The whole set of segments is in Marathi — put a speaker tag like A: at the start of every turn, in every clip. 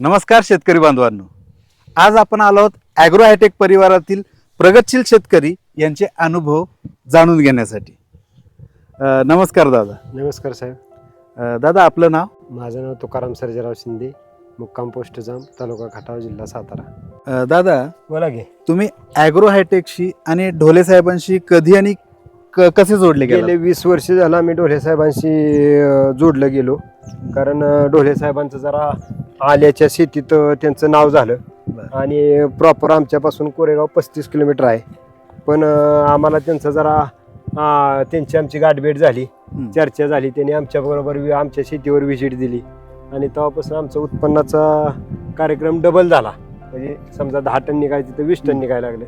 A: नमस्कार शेतकरी बांधवांनो. आज आपण आलो आहोत ॲग्रो हायटेक परिवारातील प्रगतशील शेतकरी यांचे अनुभव जाणून घेण्यासाठी. अ, नमस्कार दादा.
B: नमस्कार साहेब.
A: अ, दादा आपलं नाव?
B: माझं नाव तुकाराम सर्जेराव शिंदे मुक्काम पोस्ट जाम तालुका खटाव जिल्हा सातारा.
A: अ, दादा
B: बोला घे
A: तुम्ही ॲग्रो हायटेकशी आणि ढोले साहेबांशी कधी आणि क- कसे जोडले
B: गेले?
A: गेले
B: वीस वर्ष झालं आम्ही ढोले साहेबांशी अं, जोडलं गेलो. कारण अं, ढोले साहेबांचं जरा आल्याच्या शेतीत अं, त्यांचं नाव झालं.
A: बरं.
B: आणि प्रॉपर आमच्यापासून कोरेगाव पस्तीस किलोमीटर आहे. पण अं, आम्हाला त्यांचं जरा अं, त्यांची आमची गाठभेट झाली. चर्चा झाली. त्यांनी आमच्याबरोबर वि- आमच्या शेतीवर व्हिजिट दिली. आणि तेव्हापासून आमचा उत्पन्नाचा कार्यक्रम डबल झाला. म्हणजे समजा दहा टन निघायचे तर वीस टन निघायला लागले.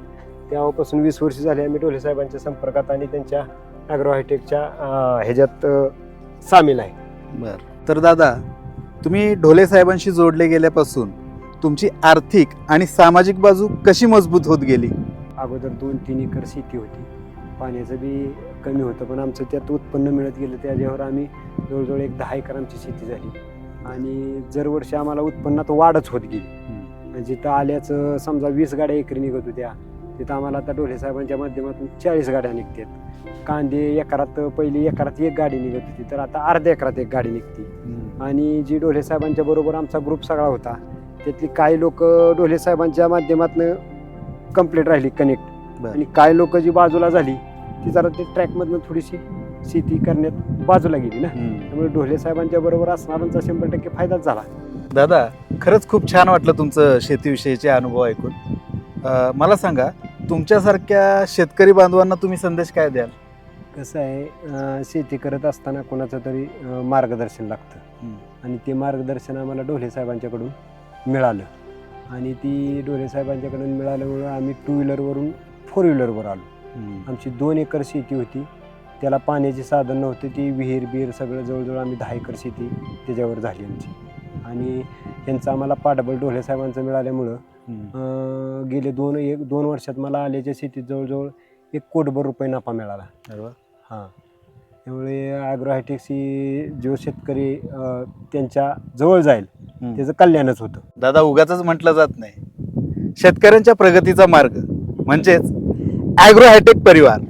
B: तेव्हापासून वीस वर्ष झाली आम्ही ढोले साहेबांच्या संपर्कात आणि त्यांच्या ॲग्रो हायटेकच्या ह्याच्यात सामील आहे.
A: बर. तर दादा तुम्ही ढोले साहेबांशी जोडले गेल्यापासून तुमची आर्थिक आणि सामाजिक बाजू कशी मजबूत होत गेली?
B: अगोदर दोन तीन एकर शेती होती. पाण्याचं बी कमी होतं पण आमचं त्यात उत्पन्न मिळत गेलं त्याच्यावर आम्ही जवळजवळ एक दहा एकर आमची शेती झाली. आणि दरवर्षी आम्हाला उत्पन्नात वाढच होत गेली. जिथं आल्याचं समजा वीस गाड्या एकरी निघत होत्या तिथं आम्हाला आता ढोले साहेबांच्या माध्यमातून चाळीस गाड्या निघतात. कांदे एकरात पहिली एकरात एक गाडी निघत होती तर आता अर्ध्या एकरात एक गाडी निघते. आणि जी ढोले साहेबांच्या बरोबर आमचा ग्रुप सगळा होता त्यातली काही लोक ढोले साहेबांच्या माध्यमातून कंप्लीट राहिली कनेक्ट. आणि काही लोक जी बाजूला झाली ती जरा ते ट्रॅकमधनं थोडीशी शेती करण्यात बाजूला गेली ना. त्यामुळे ढोले साहेबांच्या बरोबर असणाऱ्यांचा शंभर टक्के फायदाच झाला.
A: दादा खरंच खूप छान वाटलं तुमचं शेतीविषयीचे अनुभव ऐकून. मला सांगा तुमच्यासारख्या शेतकरी बांधवांना तुम्ही संदेश काय द्याल?
B: कसं आहे अं, शेती करत असताना कोणाचं तरी अं, मार्गदर्शन लागतं. आणि ते मार्गदर्शन आम्हाला ढोले साहेबांच्याकडून मिळालं. आणि ती ढोले साहेबांच्याकडून मिळाल्यामुळं आम्ही टू व्हीलरवरून फोर व्हीलरवर आलो. आमची दोन एकर शेती होती. त्याला पाण्याचे साधन नव्हते ती विहीर बिहीर सगळं जवळजवळ आम्ही दहा एकर शेती त्याच्यावर झाली आमची. आणि यांचं आम्हाला पाठबळ ढोले साहेबांचं मिळाल्यामुळं अं, गेले दोन एक दोन वर्षात मला आल्याच्या शेतीत जवळजवळ एक कोटभर रुपये नफा मिळाला.
A: अरे वा.
B: हां. त्यामुळे ॲग्रोहायटेक्सची जो शेतकरी अं, त्यांच्या जवळ जाईल
A: हम्म.
B: त्याचं कल्याणच होतं.
A: दादा उगाच म्हटलं जात नाही. शेतकऱ्यांच्या प्रगतीचा मार्ग म्हणजेच ॲग्रो हायटेक परिवार.